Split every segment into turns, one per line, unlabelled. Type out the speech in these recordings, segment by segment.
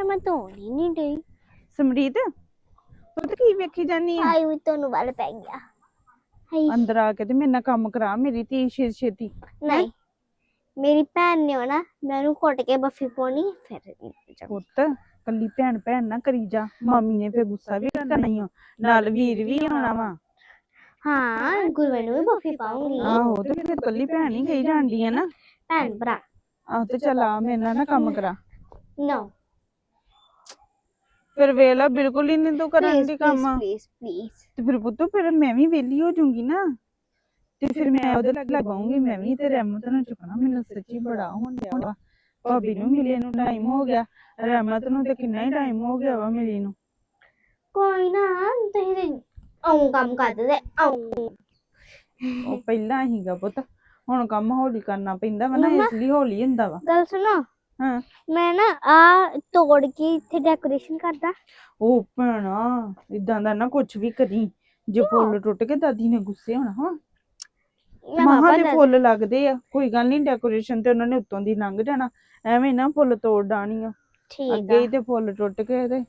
ਯਾਰ ਮੈਂ ਧੋਣੀ ਨਹੀਂ ਡਈ।
ਸਮਰੀਤ ਪੁੱਤ ਕੀ ਵੇਖੀ ਜਾਨੀ ਆ?
ਆਈ ਵੀ ਤੁਹਾਨੂੰ ਵੱਲ ਪੈ ਗਿਆ। ਹਾਈ।
ਅੰਦਰ ਆ ਕੇ ਤੇ ਮੇਰੇ ਨਾਲ ਕੰਮ ਕਰਾ ਮੇਰੀ ਧੀ ਛੇ ਛੇਤੀ।
ਨਹੀਂ ਮੇਰੀ ਭੈਣ ਨੇ ਆਉਣਾ ਮੈਂ ਉਹਨੂੰ ਘੁੱਟ ਕੇ ਬਫੀ ਪਾਉਣੀ ਫਿਰ।
ਪੁੱਤ ਕੱਲੀ ਭੈਣ ਭੈਣ ਨਾ ਕਰੀ ਜਾ ਮਾਮੀ ਨੇ ਫੇਰ ਗੁੱਸਾ ਵੀ ਕਰਨਾ ਹੀ ਨਾਲ ਵੀਰ ਵੀ ਆਉਣਾ ਵਾ।
ਹਾਂ ਗੁਰੂ ਨੂੰ ਵੀ ਬਫੀ ਪਾਉਂਗੀ।
ਆਹੋ ਤੇ ਫਿਰ ਕੱਲੀ ਭੈਣ ਹੀ ਗਈ ਜਾਂਦੀ ਆ ਨਾ।
ਭੈਣ ਭਰਾ।
ਆਹ ਤੇ ਚੱਲ ਆ ਮੇਰੇ ਨਾਲ ਨਾ ਕੰਮ ਕਰਾ।
ਨੋ।
ਫਿਰ ਵੇਲਾ ਬਿਲਕੁਲ ਹੀ ਨਹੀਂ ਤੂੰ ਕਰਨ ਦੀ ਕੰਮ।
ਪਲੀਜ਼ ਪਲੀਜ਼
ਤੇ ਫਿਰ ਪੁੱਤ ਫਿਰ ਮੈਂ ਵੀ ਵਿਹਲੀ ਹੋ ਜਾਊਂਗੀ ਨਾ। ਤੇ ਫਿਰ ਮੈਂ ਉਹਦੇ ਲੱਗ ਲਗਾਉਂਗੀ ਮੈਂ ਵੀ ਤੇ ਰਹਿਮਤ ਨੂੰ ਚੁੱਕਣਾ ਮੈਨੂੰ ਸੱਚੀ ਬੜਾ ਹੋਣ ਡਿਆ ਵਾ। ਭਾਬੀ ਨੂੰ ਮਿਲੇ ਨੂੰ ਟਾਈਮ ਹੋ ਗਿਆ ਰਹਿਮਤ ਨੂੰ ਤੇ ਕਿੰਨਾ ਹੀ ਟਾਈਮ ਹੋ ਗਿਆ ਵਾ ਮਿਲੀ ਨੂੰ।
ਕੋਈ ਨਾ ਤੁਸੀਂ ਤੇ ਆਉਂ ਕੰਮ ਕਰਦੇ ਤੇ ਆਉਂ।
ਉਹ ਪਹਿਲਾਂ ਹੀਗਾ ਪੁੱਤ ਹੁਣ ਕੰਮ ਹੌਲੀ ਕਰਨਾ ਪੈਂਦਾ ਵਾ ਨਾ। ਇਸ ਲਈ ਹੌਲੀ ਹੁੰਦਾ ਵਾ।
ਗੱਲ ਸੁਣੋ
ਹਾਂ।
ਮੈਂ ਨਾ ਆ ਤੋੜ ਕੇ ਇੱਥੇ ਡੈਕੋਰੇਸ਼ਨ ਕਰਦਾ।
ਉਹ ਭੈਣਾ ਇਦਾਂ ਦਾ ਨਾ ਕੁਝ ਵੀ ਕਰੀ ਜੇ ਫੁੱਲ ਟੁੱਟ ਕੇ ਦਾਦੀ ਨੇ ਗੁੱਸੇ ਹੋਣਾ ਹਾਂ। ਮਹਾਂ ਦੇ ਫੁੱਲ ਲੱਗਦੇ ਆ ਕੋਈ ਗੱਲ ਨਹੀਂ ਡੈਕੋਰੇਸ਼ਨ ਤੇ ਉਹਨਾਂ ਨੇ ਉੱਤੋਂ ਦੀ ਲੰਘ ਜਾਣਾ ਐਵੇਂ ਨਾ ਫੁੱਲ ਤੋੜ ਡਾਣੀ ਆ
ਠੀਕ
ਅੱਗੇ
ਆ।
ਤੇ ਫੁੱਲ ਟੁੱਟ ਕੇ ਤੇ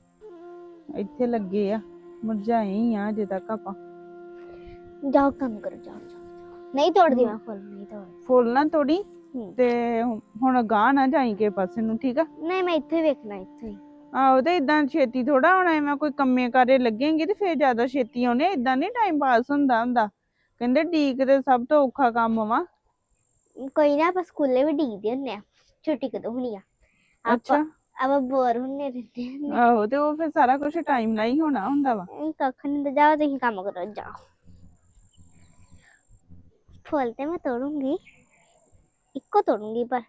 ਇੱਥੇ ਲੱਗੇ ਆ ਮੁਰਝਾਏ ਹੀ ਆ ਅਜੇ ਤੱਕ ਆਪਾਂ।
ਜਾਓ ਕੰਮ ਕਰੋ ਜਾਓ ਜਾਓ, ਜਾਓ। ਨਹੀਂ ਤੋੜਦੀ ਮੈਂ ਫੁੱਲ ਨਹੀਂ ਤੋੜਦੀ।
ਫੁੱਲ ਨਾ ਤੋੜੀ। ਤੇ ਹੁਣ ਗਾਂ ਨਾ ਜਾਈ ਕੇ ਪਾਸੇ ਨੂੰ ਠੀਕ ਆ?
ਨਹੀਂ ਮੈਂ ਇੱਥੇ ਵੇਖਣਾ ਇੱਥੇ ਹੀ।
ਆਹੋ ਤੇ ਇਦਾਂ ਛੇਤੀ ਥੋੜਾ ਹੋਣਾ ਐਵੇਂ ਕੋਈ ਕੰਮੇ ਕਾਰੇ ਲੱਗेंगे ਤੇ ਫੇਰ ਜ਼ਿਆਦਾ ਛੇਤੀ ਆਉਣੇ ਇਦਾਂ ਨਹੀਂ ਟਾਈਮ ਪਾਸ ਹੁੰਦਾ ਹੁੰਦਾ। ਕਹਿੰਦੇ ਡੀਕ ਤੇ ਸਭ ਤੋਂ ਔਖਾ ਕੰਮ ਵਾ।
ਕੋਈ ਨਾ ਆਪਾਂ ਸਕੂਲੇ ਵੀ ਡੀਕਦੇ ਹੁੰਨੇ ਆ ਛੁੱਟੀ ਕਦੋਂ ਹੋਣੀ ਆ?
ਅੱਛਾ।
ਆਪਾਂ ਬੋਰ ਹੁੰਨੇ ਰਹਿੰਦੇ ਹੁੰਦੇ
ਆਹੋ ਤੇ ਉਹ ਫੇਰ ਸਾਰਾ ਕੁਝ ਟਾਈਮ ਨਾਲ ਹੀ ਹੋਣਾ ਹੁੰਦਾ ਵਾ।
ਕੱਖ ਨਹੀਂ ਤੇ ਜਾਓ ਤੁਸੀਂ ਕੰਮ ਕਰੋ ਜਾਓ। ਫੁੱਲ ਤੇ ਮੈਂ ਤੋੜੂੰਗੀ। ਇੱਕੋ ਤੋੜੂੰਗੀ ਪਰ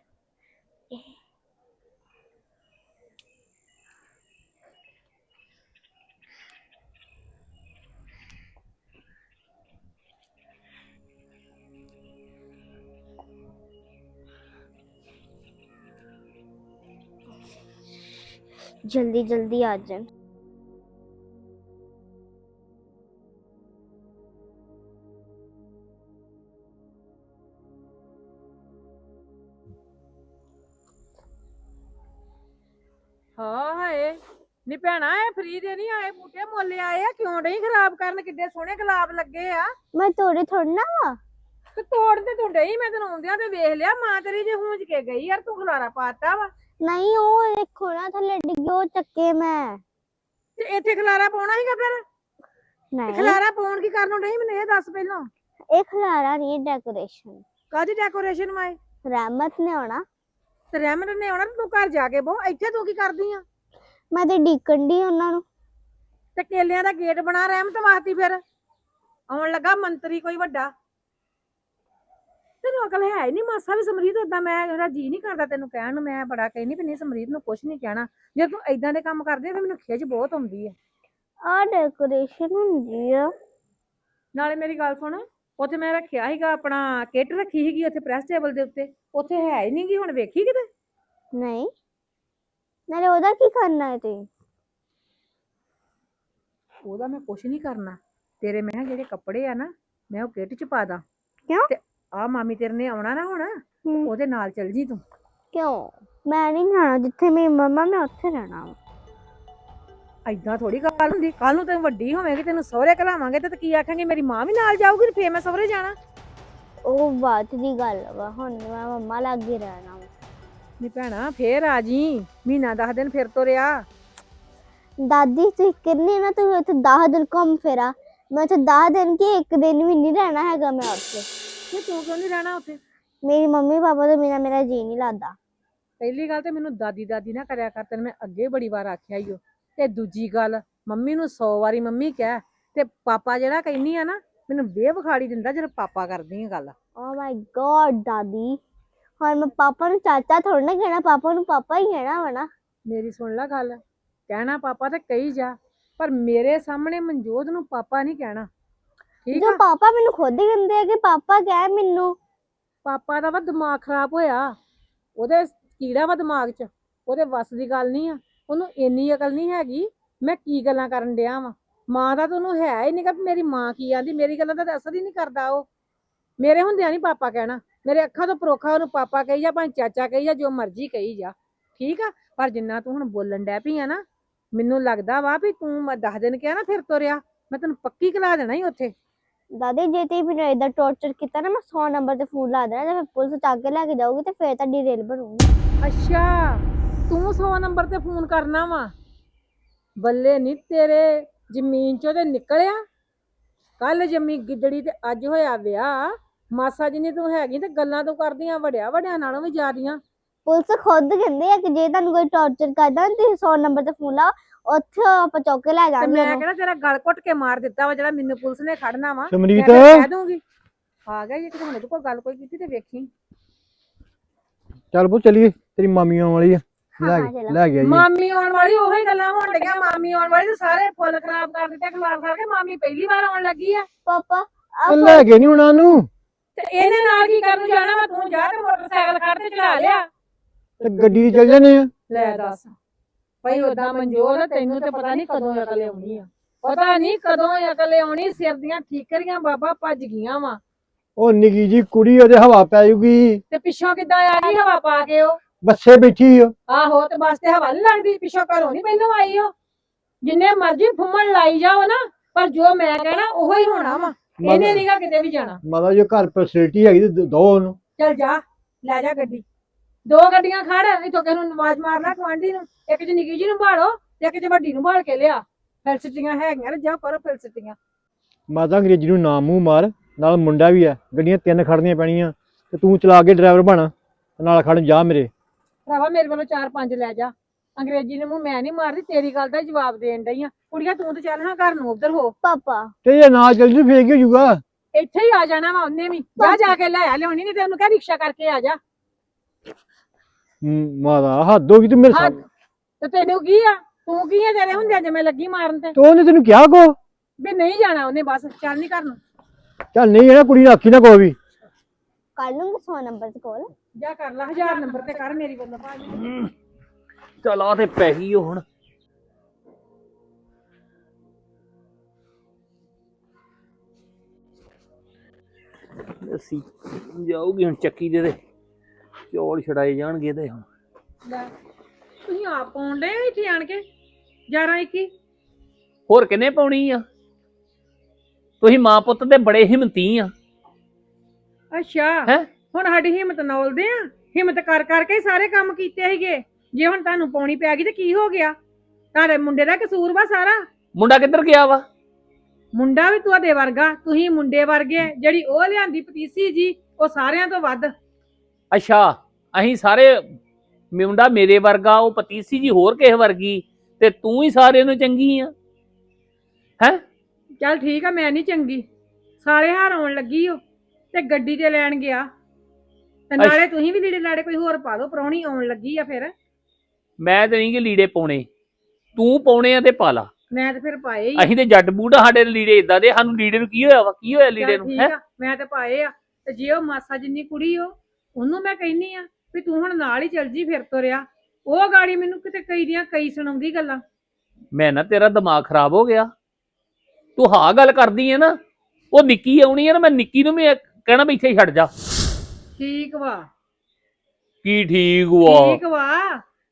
ਜਲਦੀ ਜਲਦੀ ਆ ਜਾਣ
ਫਰੀ ਦੇ ਨਹੀਂ ਆਏ ਬੂਟੇ ਮੁੱਲ ਆਏ ਆ ਕਿਉਂ ਨਹੀਂ ਖਰਾਬ ਕਰਨ? ਕਿੱਡੇ ਸੋਹਣੇ ਗੁਲਾਬ ਲੱਗੇ ਆ।
ਮੈਂ ਤੋੜੇ ਥੋੜਨਾ ਵਾ।
ਤੇ ਤੋੜ ਤੇ ਤੂੰ ਡਈ ਮੈਂ ਤੈਨੂੰ ਆਉਂਦਿਆਂ ਤੇ ਵੇਖ ਲਿਆ ਮਾਂ ਤੇਰੀ ਜੇ ਹੂੰਜ ਕੇ ਗਈ ਯਾਰ ਤੂੰ ਖਲਾਰਾ ਪਾਤਾ ਵਾ।
ਨਹੀਂ ਉਹ ਦੇਖੋ ਨਾ ਥੱਲੇ ਡਿੱਗੇ ਉਹ ਚੱਕੇ ਮੈਂ।
ਤੇ ਇੱਥੇ ਖਲਾਰਾ ਪਾਉਣਾ ਸੀਗਾ ਫਿਰ?
ਨਹੀਂ।
ਖਲਾਰਾ ਪਾਉਣ ਕੀ ਕਰਨ ਨਹੀਂ ਮੈਨੂੰ ਇਹ ਦੱਸ ਪਹਿਲਾਂ?
ਇਹ ਖਲਾਰਾ ਨਹੀਂ ਡੈਕੋਰੇਸ਼ਨ
ਕਾਹਦੀ ਡੈਕੋਰੇਸ਼ਨ ਵਾਏ
ਰਹਿਮਤ ਨੇ ਆਉਣਾ।
ਤੇ ਰਹਿਮਤ ਨੇ ਆਉਣਾ ਤੇ ਤੂੰ ਘਰ ਜਾ ਕੇ ਬਹੁ ਇੱਥੇ ਤੂੰ ਕੀ ਕਰਦੀ ਆ?
ਮੈਂ ਤੇ ਡੀਕਣ ਦੀ ਉਹਨਾਂ ਨੂੰ।
ਤੇ ਕੇਲਿਆਂ ਦਾ ਗੇਟ ਬਣਾ ਰਹਿਮਤ ਵਾਸਤੇ ਫਿਰ। ਆਉਣ ਲੱਗਾ ਮੰਤਰੀ ਕੋਈ ਵੱਡਾ। ਤੈਨੂੰ ਅਕਲ ਹੈ ਹੀ ਨਹੀਂ ਮਾਸਾ ਵੀ ਸਮਰੀਤ ਓਦਾਂ ਮੈਂ ਮੇਰਾ ਜੀ ਨਹੀਂ ਕਰਦਾ ਤੈਨੂੰ ਕਹਿਣ ਨੂੰ। ਮੈਂ ਬੜਾ ਕਹਿੰਦੀ ਵੀ ਨਹੀਂ ਸਮਰੀਤ ਨੂੰ ਕੁਝ ਨਹੀਂ ਕਹਿਣਾ। ਜੇ ਤੂੰ ਏਦਾਂ ਦੇ ਕੰਮ ਕਰਦੀ ਆ ਫਿਰ ਮੈਨੂੰ ਖਿੱਚ ਬਹੁਤ ਆਉਂਦੀ ਹੈ
ਆ ਡੈਕੋਰੇਸ਼ਨ ਹੁੰਦੀ ਆ।
ਨਾਲੇ ਮੇਰੀ ਗੱਲ ਸੁਣ ਉੱਥੇ ਮੈਂ ਰੱਖਿਆ ਸੀਗਾ ਆਪਣਾ ਕਿੱਟ ਰੱਖੀ ਸੀਗੀ ਉੱਥੇ ਪ੍ਰੈਸ ਟੇਬਲ ਦੇ ਉੱਤੇ। ਉੱਥੇ ਹੈ ਹੀ ਨਹੀਂਗੀ ਹੁਣ ਵੇਖੀ ਕਿਤੇ?
ਨਹੀਂ। ਨਾਲੇ ਉਹਦਾ ਕੀ ਕਰਨਾ ਹੈ ਤੁਸੀਂ
ਉਹਦਾ ਮੈਂ ਕੁਝ ਨਹੀਂ ਕਰਨਾ ਤੇਰੇ ਮੈਂ ਕਿਹਾ ਜਿਹੜੇ ਕੱਪੜੇ ਆ ਨਾ ਮੈਂ ਉਹ ਕਿੱਟ ਚ ਪਾ ਦਾਂ
ਕਿਉਂ?
ਤੇ ਆ ਮਾਮੀ ਤੇਰੇ ਨੇ ਆਉਣਾ ਨਾ ਹੁਣ। ਉਹਦੇ ਨਾਲ ਚੱਲ ਜੀ ਤੂੰ
ਕਿਉਂ ਮੈਂ ਨਹੀਂ ਜਾਣਾ ਜਿੱਥੇ ਮੇਰੀ ਮੰਮਾ ਮੈਂ ਉੱਥੇ ਰਹਿਣਾ ਵਾ।
ਐਦਾਂ ਥੋੜੀ ਗੱਲ ਹੁੰਦੀ ਕੱਲ ਨੂੰ ਤੈਨੂੰ ਵੱਡੀ ਹੋਵੇਂਗੀ ਤੈਨੂੰ ਸਹੁਰੇ ਘਲਾਵਾਂਗੇ ਤੇ ਕੀ ਆਖਾਂਗੇ ਮੇਰੀ ਮਾਂ ਵੀ ਨਾਲ ਜਾਊਗੀ ਤੇ ਫੇਰ ਮੈਂ ਸਹੁਰੇ ਜਾਣਾ
ਉਹ ਬਾਤ ਦੀ ਗੱਲ ਵਾ ਹੁਣ ਮੈਂ ਮੰਮਾ ਲਾਗੇ ਰਹਿਣਾ।
ਨੀ ਭੈਣਾ ਫੇਰ ਆ ਜੀ। ਮਹੀਨਾ ਦਸ ਦਿਨ ਫਿਰ ਤੁਰਿਆ।
ਦਾਦੀ ਤੁਸੀਂ ਕਿੰਨੇ ਨਾ ਤੁਸੀਂ ਉੱਥੇ 10 ਦਿਨ ਘੁੰਮ ਫੇਰਾ। ਮੈਂ ਉੱਥੇ 10 ਦਿਨ ਕੀ ਇੱਕ ਦਿਨ ਵੀ ਨਹੀਂ ਰਹਿਣਾ ਹੈਗਾ ਮੈਂ ਉੱਥੇ।
ਤੇ ਤੂੰ ਕਿਉਂ ਨਹੀਂ ਰਹਿਣਾ ਉੱਥੇ?
ਮੇਰੀ ਮੰਮੀ ਪਾਪਾ ਤੋਂ ਬਿਨਾਂ ਮੇਰਾ ਜੀ ਨਹੀਂ ਲੱਗਦਾ।
ਪਹਿਲੀ ਗੱਲ ਤੇ ਮੈਨੂੰ ਦਾਦੀ ਦਾਦੀ ਨਾ ਕਰਿਆ ਕਰ ਤੈਨੂੰ ਮੈਂ ਅੱਗੇ ਬੜੀ ਵਾਰ ਆਖਿਆ ਈ ਓ। ਤੇ ਦੂਜੀ ਗੱਲ ਮੰਮੀ ਨੂੰ 100 ਵਾਰੀ ਮੰਮੀ ਕਹਿ ਤੇ ਪਾਪਾ ਜਿਹੜਾ ਕਹਿੰਨੀ ਆ ਨਾ ਮੈਨੂੰ ਵੇਹ ਵਿਖਾੜੀ ਦਿੰਦਾ ਜਦੋਂ ਪਾਪਾ ਕਰਦੀ ਆ ਗੱਲ।
ਓ ਮਾਈ ਗॉड ਦਾਦੀ। ਹੁਣ ਮੈਂ ਪਾਪਾ ਨੂੰ ਚਾਚਾ ਥੋੜਾ ਨਾ ਕਹਿਣਾ ਪਾਪਾ ਨੂੰ ਪਾਪਾ ਹੀ ਕਹਿਣਾ ਵਾ ਨਾ।
ਮੇਰੀ ਸੁਣ ਲੈ ਗੱਲ ਕਹਿਣਾ ਪਾਪਾ ਤੇ ਕਹੀ ਜਾ ਪਰ ਮੇਰੇ ਸਾਹਮਣੇ ਮਨਜੋਤ ਨੂੰ ਪਾਪਾ ਨਹੀਂ ਕਹਿਣਾ। ਠੀਕ
ਜੋ
ਆ?
ਪਾਪਾ ਮੈਨੂੰ ਖੁਦ ਹੀ ਕਹਿੰਦੇ ਆ ਕਿ ਪਾਪਾ ਕਹਿ ਮੈਨੂੰ।
ਪਾਪਾ ਦਾ ਵਾ ਦਿਮਾਗ ਖਰਾਬ ਹੋਇਆ ਉਹਦੇ ਕੀੜਾ ਵਾ ਦਿਮਾਗ 'ਚ ਉਹਦੇ ਵੱਸ ਦੀ ਗੱਲ ਨਹੀਂ ਆ ਉਹਨੂੰ ਇੰਨੀ ਅਕਲ ਨਹੀਂ ਹੈਗੀ ਮੈਂ ਕੀ ਗੱਲਾਂ ਕਰਨ ਡਿਆ ਵਾਂ? ਮਾਂ ਦਾ ਤਾਂ ਉਹਨੂੰ ਹੈ ਹੀ ਨਹੀਂ ਕਿ ਮੇਰੀ ਮਾਂ ਕੀ ਆਂਦੀ ਮੇਰੀ ਗੱਲਾਂ ਦਾ ਤਾਂ ਅਸਰ ਹੀ ਨਹੀਂ ਕਰਦਾ ਉਹ। ਮੇਰੇ ਹੁੰਦਿਆਂ ਨਹੀਂ ਪਾਪਾ ਕਹਿਣਾ। ਮੇਰੇ ਅੱਖਾਂ ਤੋਂ ਪਰੋਖਾ ਉਹਨੂੰ ਪਾਪਾ ਕਹੀ ਜਾ ਭਾਵੇਂ ਚਾਚਾ ਕਹੀ ਜਾ ਜੋ ਮਰਜ਼ੀ ਕਹੀ ਜਾ। ਠੀਕ ਆ? ਪਰ ਜਿੰਨਾ ਤੂੰ ਹੁਣ ਬੋਲਣ ਡੈ ਪਈ ਆ ਨਾ ਮੈਨੂੰ ਲੱਗਦਾ ਵਾ ਵੀ ਤੂੰ ਮੈਂ ਦਸ ਦਿਨ ਕਿਹਾ ਨਾ ਫਿਰ ਤੁਰਿਆ। ਮੈਂ ਤੈਨੂੰ ਪੱਕੀ ਕਲਾ ਦੇਣਾ ਹੀ ਉੱਥੇ।
ਦਾਦੀ ਜੇ ਤੇ ਮੈਨੂੰ ਏਦਾਂ ਟੌਰਚਰ ਕੀਤਾ ਨਾ ਮੈਂ 100 ਨੰਬਰ ਤੇ ਫੋਨ ਲਾ ਦੇਣਾ ਤੇ ਫਿਰ ਪੁਲਿਸ ਚੱਕ ਕੇ ਲੈ ਕੇ ਜਾਊਗੀ ਤੇ ਫਿਰ ਤੁਹਾਡੀ ਰੇਲ ਬਣੂਗੀ।
ਅੱਛਾ ਤੂੰ 100 ਨੰਬਰ ਤੇ ਫੋਨ ਕਰਨਾ ਵਾ। ਬੱਲੇ ਨਹੀਂ ਤੇਰੇ ਜ਼ਮੀਨ ਚੋਂ ਤੇ ਨਿਕਲਿਆ। ਕੱਲ ਜੰਮੀ ਗਿੱਦੜੀ ਤੇ ਅੱਜ ਹੋਇਆ ਵਿਆਹ। ਮਾਸਾ ਜਿੰਨੀ ਤੂੰ ਹੈਗੀ ਤੇ ਗੱਲਾਂ ਤੂੰ ਕਰਦੀਆਂ ਵੱਡਿਆ ਵੱਡਿਆਂ ਨਾਲੋਂ ਵੀ ਜ਼ਿਆਦੀਆਂ।
ਪੁਲਿਸ ਖੁਦ ਕਹਿੰਦੇ ਆ ਕਿ ਜੇ ਤੁਹਾਨੂੰ ਕੋਈ ਟੌਰਚਰ ਕਰਦਾ ਤੁਸੀਂ 100 ਨੰਬਰ ਤੇ ਫੋਨ ਲਾਓ ਉੱਥੇ ਆਪਾਂ ਚੁੱਕ ਕੇ ਲੈ
ਤੇ ਮੈਂ
ਉਹਨੂੰ।
ਕਿਹੜਾ ਤੇਰਾ ਗਲ ਘੁੱਟ ਕੇ ਮਾਰ ਦਿੱਤਾ ਵਾ ਜਿਹੜਾ ਮੈਨੂੰ ਪੁਲਿਸ ਨੇ ਖੜਨਾ ਵਾ। ਮੈਂ
ਸਮਰੀਤ।
ਕਹਿ ਦੂੰਗੀ। ਆ ਗਿਆ ਜੇ ਕਿਤੇ ਹੁਣ ਇਹਦੇ ਕੋਲ ਗੱਲ ਕੋਈ ਕੀਤੀ ਤੇ ਵੇਖੀ।
ਚੱਲ ਬੋ ਚਲੀਏ ਤੇਰੀ ਮਾਮੀ ਆਉਣ ਵਾਲੀ ਆ। ਲੈ
ਹਾਂ,
ਕੇ। ਲੈ। ਕੇ ਆਈਏ।
ਮਾਮੀ ਆਉਣ ਵਾਲੀ ਉਹੀ ਗੱਲਾਂ ਹੋਣ ਡਈਆਂ ਮਾਮੀ ਆਉਣ ਵਾਲੀ ਤੇ ਸਾਰੇ ਫੁੱਲ ਖਰਾਬ ਕਰ ਦਿੱਤੇ ਖਲਾਰ ਕਰਕੇ ਮਾਮੀ ਪਹਿਲੀ ਵਾਰ ਆਉਣ ਲੱਗੀ ਆ।
ਪਾਪਾ
ਤੇ ਲੈ ਕੇ ਨਹੀਂ ਉਹਨਾਂ। ਨੂੰ
ਤੇ ਇਹਦੇ ਨਾਲ ਕੀ ਕਰਨ ਜਾਣਾ ਵਾ? ਤੂੰ ਜਾ ਤੇ ਮੋਟਰਸਾਈਕਲ ਕੱਢ ਤੇ ਚਲਾ ਲਿਆ।
ਤੇ ਗੱਡੀ ਚੱਲ ਜਾਂਦੇ ਆ?
ਲੈ ਦੱਸ। ਭਾਈ ਉਦਾਂ ਮਨਜੋਰ ਤੈਨੂੰ ਤੇ ਪਤਾ ਨਹੀਂ ਕਦੋਂ ਅਕਲ ਆਉਣੀ ਆ। ਪਤਾ ਨਹੀਂ ਕਦੋਂ ਅਕਲ ਆਉਣੀ ਸਿਰ ਦੀਆਂ ਠੀਕਰੀਆਂ ਬਾਬਾ ਭੱਜ ਗਈਆਂ ਵਾ।
ਉਹ ਨਿੱਕੀ ਜੀ ਕੁੜੀ ਉਹਦੇ ਹਵਾ ਪੈ ਜੂਗੀ।
ਤੇ ਪਿੱਛੋਂ ਕਿੱਦਾਂ ਆ ਗਈ ਹਵਾ ਪਾ ਕੇ ਉਹ?
ਬੱਸੇ ਬੈਠੀ ਓ
ਆਹੋ ਤੇ ਬਸ ਤੇ ਹਵਾ ਨਹੀਂ ਲੱਗਦੀ ਪਿੱਛੋਂ ਘਰੋਂ ਨਹੀਂ ਪਹਿਲੋਂ ਆਈ ਉਹ। ਜਿੰਨੇ ਮਰਜ਼ੀ ਫੁੰਮਣ ਲਾਈ ਜਾਓ ਨਾ ਪਰ ਜੋ ਮੈਂ ਕਹਿਣਾ ਉਹੋ ਹੀ ਹੋਣਾ ਵਾ। ਇਹਨੇ ਨਹੀਂਗਾ ਕਿਤੇ ਵੀ ਜਾਣਾ।
ਮਾਤਾ ਜੋ ਘਰ ਫੈਸਿਲਿਟੀ ਹੈਗੀ ਤੇ ਦੋ ਉਹਨੂੰ।
ਚੱਲ ਜਾ ਲੈ ਜਾ ਗੱਡੀ। ਦੋ ਗੱਡੀਆਂ ਖੜ ਇਥੋਂ ਕਿਸੇ ਨੂੰ ਆਵਾਜ਼ ਮਾਰ ਲੈ ਗੁਆਂਢੀ ਨੂੰ। ਇੱਕ ਚ ਨਿੱਕੀ ਜੀ ਨੂੰ ਭਾਲੋ ਤੇ ਇੱਕ ਚ ਵੱਡੀ ਨੂੰ ਭਾਲ ਕੇ ਲਿਆ। ਫਿਲਸਿਟੀਆਂ ਹੈਗੀਆਂ ਤੇ ਜਾ ਕਰੋ ਫਿਲਸਿਟੀਆਂ
ਮਾਤਾ ਅੰਗਰੇਜ਼ੀ ਨੂੰ ਨਾ ਮੂੰਹ ਮਾਰ ਨਾਲ ਮੁੰਡਾ ਵੀ ਆ ਗੱਡੀਆਂ ਤਿੰਨ ਖੜਨੀਆਂ ਪੈਣੀਆਂ। ਤੇ ਤੂੰ ਚਲਾ ਕੇ ਡਰਾਈਵਰ ਬਣ ਤੇ ਨਾਲ ਖੜਨ ਜਾ ਮੇਰੇ।
ਭਰਾਵਾ ਮੇਰੇ ਵੱਲੋਂ ਚਾਰ ਪੰਜ ਲੈ ਜਾ। ਅੰਗਰੇਜ਼ੀ ਨੂੰ ਮੂੰਹ ਮੈਂ ਨਹੀਂ ਮਾਰਦੀ ਤੇਰੀ ਗੱਲ ਦਾ ਜਵਾਬ ਦੇਣ ਡਈ ਆ। ਕੁੜੀਆਂ ਤੂੰ ਤੇ ਚੱਲ ਹਾਂ ਘਰ ਨੂੰ ਉਧਰ ਹੋ।
ਪਾਪਾ।
ਤੇ ਜੇ ਨਾ ਚੱਲ ਜੂ ਫੇਰ ਕੀ ਹੋ ਜਾਊਗਾ
ਇੱਥੇ ਹੀ ਆ ਜਾਣਾ ਵਾ ਉਹਨੇ ਵੀ। ਜਾ ਜਾ ਕੇ ਲੈ ਆ ਲਿਆਉਣੀ ਨਹੀਂ ਤੇ ਉਹਨੂੰ ਕਹਿ ਰਿਕਸ਼ਾ ਕਰਕੇ ਆ ਜਾ।
ਹਮ, ਮਾਤਾ ਹੱਦ ਹੋ ਗਈ ਤੂੰ ਮੇਰੇ
ਹੱਦ।
ਸਾਹਮਣੇ।
ਤੇ ਤੈਨੂੰ ਕੀ ਆ? ਤੂੰ ਕੀ ਆ ਤੇਰੇ ਹੁੰਦਿਆਂ ਜੇ ਮੈਂ ਲੱਗੀ ਮਾਰਨ ਤੇ?
ਤੇ ਉਹਨੇ ਤੈਨੂੰ ਕਿਹਾ ਕੋ?
ਵੀ ਨਹੀਂ ਜਾਣਾ ਉਹਨੇ ਬਸ ਚੱਲ ਨਹੀਂ ਕਰਨਾ
ਚੱਲ ਨਹੀਂ ਹੈ ਨਾ ਕੁੜੀ ਨੂੰ ਆਖੀ ਨਾ ਕੋਈ ਵੀ।
ਕਰ ਲੂੰਗੀ 100 ਨੰਬਰ ਤੇ ਕੋਲ।
ਜਾ ਕਰ ਲੈ 1000 ਨੰਬਰ ਤੇ ਕਰ ਮੇਰੀ ਵੱਲੋਂ ਭਾਜੀ।
ਚੱਲ ਆ ਤੇ ਪੈ ਗਈ ਉਹ ਹੁਣ। ਅਸੀਂ ਜਾਊਗੀ ਹੁਣ ਚੱਕੀ ਦੇ ਤੇ। ਚੌਲ ਛੜਾਏ ਜਾਣਗੇ ਤੇ ਹੁਣ।
ਲੈ ਤੁਸੀਂ ਆਪ ਪਾਉਣ ਦੇ ਇੱਥੇ ਆਣ ਕੇ? 11 21
ਹੋਰ ਕਿੰਨੇ ਪਾਉਣੀ ਆ? ਤੁਸੀਂ ਮਾਂ ਪੁੱਤ ਦੇ ਬੜੇ ਹਿੰਮਤੀ ਆ।
ਅੱਛਾ।
ਹੈਂ?
ਹੁਣ ਸਾਡੀ ਹਿੰਮਤ ਨੌਲਦੇ ਆ। ਹਿੰਮਤ ਕਰ ਕਰਕੇ ਸਾਰੇ ਕੰਮ ਕੀਤੇ ਸੀਗੇ। ਜੇ ਹੁਣ ਤੁਹਾਨੂੰ ਪਾਉਣੀ ਪੈ ਗਈ ਤੇ ਕੀ ਹੋ ਗਿਆ? ਤੁਹਾਡੇ ਮੁੰਡੇ ਦਾ ਕਸੂਰ ਵਾ ਸਾਰਾ।
ਮੁੰਡਾ ਕਿੱਧਰ ਗਿਆ ਵਾ?
ਮੁੰਡਾ ਵੀ ਤੁਹਾਡੇ ਵਰਗਾ ਤੁਸੀਂ ਮੁੰਡੇ ਵਰਗੇ ਜਿਹੜੀ ਉਹ ਲਿਆਂਦੀ ਪਤੀਸੀ ਜੀ ਉਹ ਸਾਰਿਆਂ ਤੋਂ ਵੱਧ।
ਅੱਛਾ ਅਸੀਂ ਸਾਰੇ ਮੁੰਡਾ ਮੇਰੇ ਵਰਗਾ ਉਹ ਪਤੀਸੀ ਜੀ ਹੋਰ ਕਿਸੇ ਵਰਗੀ ਤੇ ਤੂੰ ਹੀ ਸਾਰਿਆਂ ਨੂੰ ਚੰਗੀ ਆ। ਹੈ?
ਚੱਲ ਠੀਕ ਆ ਮੈਂ ਨਹੀਂ ਚੰਗੀ। ਸਾਲੇ ਹਾਰ ਆਉਣ ਲੱਗੀ ਓ ਤੇ ਗੱਡੀ ਤੇ ਲੈਣ ਗਿਆ। ਤੇ
ਅੱਛਾ।
ਨਾਲੇ ਤੁਸੀਂ ਵੀ ਲੀੜੇ ਲਾੜੇ ਕੋਈ ਹੋਰ ਪਾ ਦਿਓ ਪ੍ਰਾਹੁਣੀ ਆਉਣ ਲੱਗੀ ਆ ਫਿਰ।
ਮੈਂ ਤੇ ਨਹੀਂ ਕਿ ਲੀੜੇ ਪਾਉਣੇ। ਤੂੰ ਪਾਉਣੇ ਆ ਤੇ ਪਾ ਲਾ।
ਮੈਂ ਤੇ ਫਿਰ ਪਾਏ ਹੀ
ਅਸੀਂ ਤੇ ਜੱਟ ਬੂਟ ਆ, ਸਾਡੇ ਲੀੜੇ ਇਦਾਂ ਦੇ ਸਾਨੂੰ ਲੀੜੇ ਨੂੰ ਕੀ ਹੋਇਆ ਵਾ ਕੀ ਹੋਇਆ ਲੀੜੇ
ਚੱਲ
ਨੂੰ
ਠੀਕ
ਹੈ?
ਆ ਮੈਂ ਤੇ ਪਾਏ ਆ। ਤੇ ਜੇ ਉਹ ਮਾਸਾ ਜਿੰਨੀ ਕੁੜੀ ਓ ਉਹਨੂੰ ਮੈਂ ਕਹਿੰਨੀ ਆ ਵੀ ਤੂੰ ਹੁਣ ਨਾਲ ਹੀ ਚੱਲ ਜੀ ਫਿਰ ਤੁਰਿਆ ਉਹ ਗਾੜੀ ਮੈਨੂੰ ਕਿਤੇ ਕਈ ਦੀਆਂ ਕਈ ਸੁਣਾਉਂਦੀ ਗੱਲਾਂ।
ਮੈਂ ਨਾ ਤੇਰਾ ਦਿਮਾਗ ਖਰਾਬ ਹੋ ਗਿਆ। ਤੂੰ ਹਾਂ ਗੱਲ ਕਰਦੀ ਹੈ ਨਾ ਉਹ ਨਿੱਕੀ ਆਉਣੀ ਹੈ ਨਾ ਮੈਂ ਨਿੱਕੀ ਨੂੰ ਵੀ ਇਹ ਕਹਿਣਾ ਵੀ ਇੱਥੇ ਹੀ ਛੱਡ ਜਾ।
ਠੀਕ ਵਾ।
ਕੀ ਠੀਕ ਵਾ?
ਠੀਕ ਵਾ।